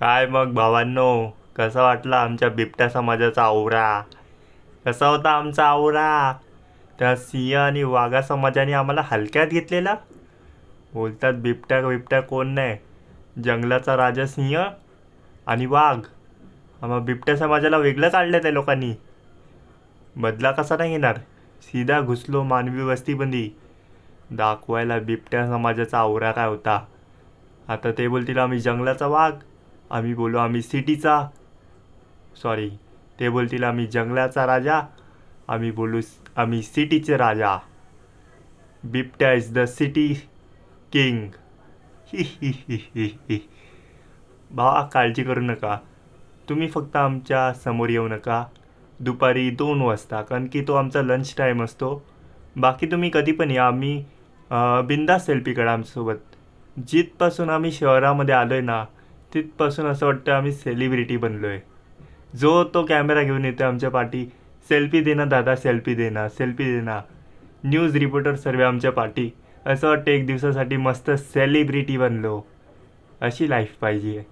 काय मग भावांनो? कसा वाटला आमच्या बिबट्या समाजाचा आवरा? कसा होता आमचा आवरा? त्या सिंह आणि वाघा समाजाने आम्हाला हलक्यात घेतलेला? बोलतात बिबट्या बिबट्या कोण नाही? जंगलाचा राजा सिंह आणि वाघ. आम्हा बिबट्या समाजाला वेगळं काढलं त्या लोकांनी. बदला कसा नाही येणार? सीधा घुसलो मानवी वस्तीमध्ये. दाखवायला बिबट्या समाजाचा आवरा काय होता? आता ते बोलतील आम्ही जंगलाचा वाघ. आम्ही बोलू आम्ही सिटीचा. सॉरी ते बोलतील आम्ही जंगलाचा राजा. आम्ही बोलू आम्ही सिटीचे राजा. बिबट्या इज द सिटी किंग ही ही ही ही ही. भावा काळजी करू नका. तुम्ही फक्त आमच्यासमोर येऊ नका. दुपारी दोन वाजता कारण की तो आमचा लंच टाईम असतो. बाकी तुम्ही कधी पण या. आम्ही बिंदा सेल्फी काढा आमच्यासोबत. जिथपासून आम्ही शहरामध्ये आलो आहे ना तिथपासून असं वाटतं आम्ही सेलिब्रिटी बनलो आहे जो तो कॅमेरा घेऊन येतो आमच्या पाठी सेल्फी देना दादा सेल्फी देना सेल्फी देना न्यूज रिपोर्टर सर्व आमच्या पाठी. असं वाटतं एक दिवसासाठी मस्त सेलिब्रिटी बनलो. अशी लाईफ पाहिजे.